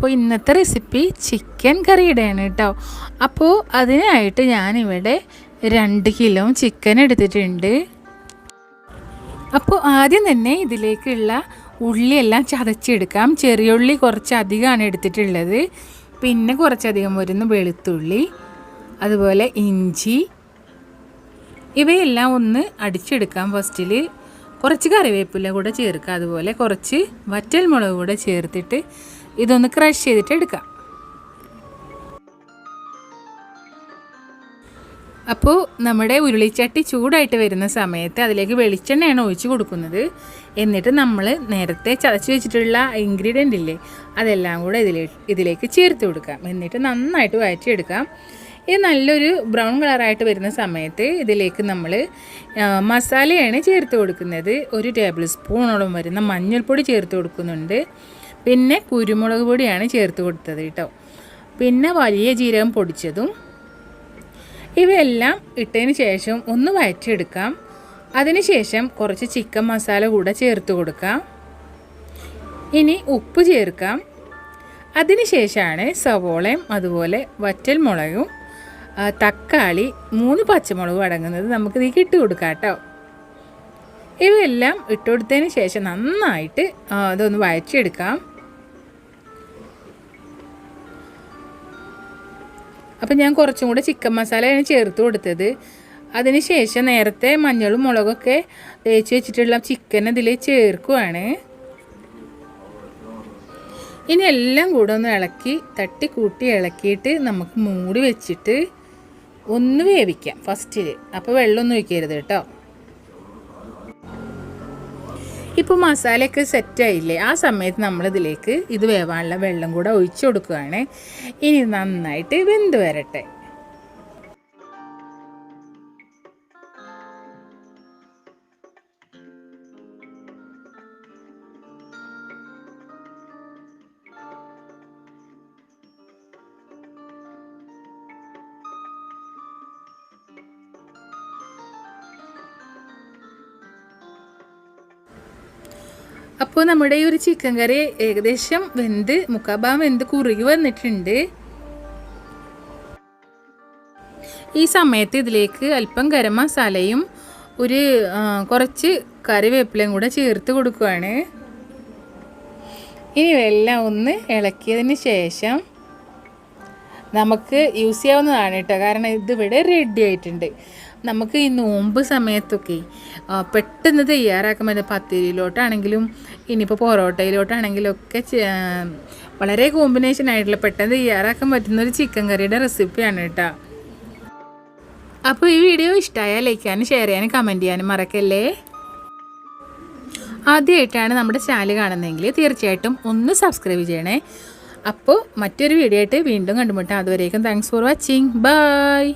അപ്പോൾ ഇന്നത്തെ recipe chicken കറിയുടെയാണ് കേട്ടോ. അപ്പോൾ അതിനായിട്ട് ഞാനിവിടെ രണ്ട് കിലോ ചിക്കൻ എടുത്തിട്ടുണ്ട്. അപ്പോൾ ആദ്യം തന്നെ ഇതിലേക്കുള്ള ഉള്ളിയെല്ലാം ചതച്ചെടുക്കാം. ചെറിയ ഉള്ളി കുറച്ച് അധികമാണ് എടുത്തിട്ടുള്ളത്. പിന്നെ കുറച്ചധികം വരുന്ന വെളുത്തുള്ളി അതുപോലെ ഇഞ്ചി. ഇവയെല്ലാം ഒന്ന് അടിച്ചെടുക്കാം ഫസ്റ്റിൽ കുറച്ച് കറിവേപ്പില കൂടെ ചേർക്കുക. അതുപോലെ കുറച്ച് വറ്റൽ മുളക് കൂടെ ചേർത്തിട്ട് ഇതൊന്ന് ക്രഷ് ചെയ്തിട്ട് എടുക്കാം. അപ്പോൾ നമ്മുടെ ഉരുളിച്ചട്ടി ചൂടായിട്ട് വരുന്ന സമയത്ത് അതിലേക്ക് വെളിച്ചെണ്ണയാണ് ഒഴിച്ച് കൊടുക്കുന്നത്. എന്നിട്ട് നമ്മൾ നേരത്തെ ചതച്ച് വെച്ചിട്ടുള്ള ഇൻഗ്രീഡിയന്റ് ഇല്ലേ അതെല്ലാം കൂടെ ഇതിലേ ഇതിലേക്ക് ചേർത്ത് കൊടുക്കാം. എന്നിട്ട് നന്നായിട്ട് വഴറ്റിയെടുക്കാം. ഇത് നല്ലൊരു ബ്രൗൺ കളറായിട്ട് വരുന്ന സമയത്ത് ഇതിലേക്ക് നമ്മൾ മസാലയാണ് ചേർത്ത് കൊടുക്കുന്നത്. ഒരു ടേബിൾ സ്പൂണോളം വരുന്ന മഞ്ഞൾപ്പൊടി ചേർത്ത് കൊടുക്കുന്നുണ്ട്. പിന്നെ കുരുമുളക് പൊടിയാണ് ചേർത്ത് കൊടുത്തത് കേട്ടോ. പിന്നെ വലിയ ജീരകം പൊടിച്ചതും ഇവയെല്ലാം ഇട്ടതിന് ശേഷം ഒന്ന് വയറ്റിയെടുക്കാം അതിനുശേഷം കുറച്ച് ചിക്കൻ മസാല കൂടെ ചേർത്ത് കൊടുക്കാം. ഇനി ഉപ്പ് ചേർക്കാം. അതിനുശേഷമാണ് സവോളയും അതുപോലെ വറ്റൽ മുളകും തക്കാളി മൂന്ന് പച്ചമുളകും അടങ്ങുന്നത് നമുക്ക് ഇതിലേക്ക് ഇട്ട് കൊടുക്കാം കേട്ടോ. ഇവയെല്ലാം ഇട്ടുകൊടുത്തതിന് ശേഷം നന്നായിട്ട് അതൊന്ന് വഴറ്റിയെടുക്കാം. അപ്പം ഞാൻ കുറച്ചും കൂടെ ചിക്കൻ മസാലയാണ് ചേർത്ത് കൊടുത്തത്. അതിനുശേഷം നേരത്തെ മഞ്ഞളും മുളകൊക്കെ തേച്ച് വെച്ചിട്ടുള്ള ചിക്കൻ ഇതിൽ ചേർക്കുവാണ്. ഇനി എല്ലാം കൂടെ ഒന്ന് ഇളക്കി തട്ടി കൂട്ടി ഇളക്കിയിട്ട് നമുക്ക് മൂടി വെച്ചിട്ട് ഒന്ന് വേവിക്കാം ഫസ്റ്റിൽ അപ്പോൾ വെള്ളമൊന്നും ഒഴിക്കരുത് കേട്ടോ. ഇപ്പോൾ മസാലയൊക്കെ സെറ്റായില്ലേ ആ സമയത്ത് നമ്മളിതിലേക്ക് ഇത് വേവാനുള്ള വെള്ളം കൂടെ ഒഴിച്ചു കൊടുക്കുകയാണ്. ഇനി നന്നായിട്ട് വെന്ത് വരട്ടെ. അപ്പോൾ നമ്മുടെ ഈ ഒരു ചിക്കൻ കറി ഏകദേശം വെന്ത് മുക്കാഭാഗം വെന്ത് കുറുകി വന്നിട്ടുണ്ട്. ഈ സമയത്ത് ഇതിലേക്ക് അല്പം ഗരം മസാലയും ഒരു കുറച്ച് കറിവേപ്പിലയും കൂടെ ചേർത്ത് കൊടുക്കുകയാണ് ഇനി എല്ലാം ഒന്ന് ഇളക്കിയതിന് ശേഷം നമുക്ക് യൂസ് ചെയ്യാവുന്നതാണ് കേട്ടോ. കാരണം ഇതിവിടെ റെഡി ആയിട്ടുണ്ട്. നമുക്ക് ഈ നോമ്പ് സമയത്തൊക്കെ പെട്ടെന്ന് തയ്യാറാക്കാൻ പറ്റും പത്തിരിയിലോട്ടാണെങ്കിലും ഇനിയിപ്പോൾ പൊറോട്ടയിലോട്ടാണെങ്കിലും ഒക്കെ വളരെ കോമ്പിനേഷൻ ആയിട്ടുള്ള പെട്ടെന്ന് തയ്യാറാക്കാൻ പറ്റുന്ന ഒരു ചിക്കൻ കറിയുടെ റെസിപ്പിയാണ് കേട്ടോ. അപ്പോൾ ഈ വീഡിയോ ഇഷ്ടമായാൽ ലൈക്ക് ചെയ്യാനും ഷെയർ ചെയ്യാനും കമന്റ് ചെയ്യാനും മറക്കല്ലേ? ആദ്യമായിട്ടാണ് നമ്മുടെ ചാനൽ കാണുന്നതെങ്കിൽ തീർച്ചയായിട്ടും ഒന്ന് സബ്സ്ക്രൈബ് ചെയ്യണേ. അപ്പോൾ മറ്റൊരു വീഡിയോ ആയിട്ട് വീണ്ടും കണ്ടുമുട്ടാം. അതുവരേക്കും താങ്ക്സ് ഫോർ വാച്ചിങ് ബൈ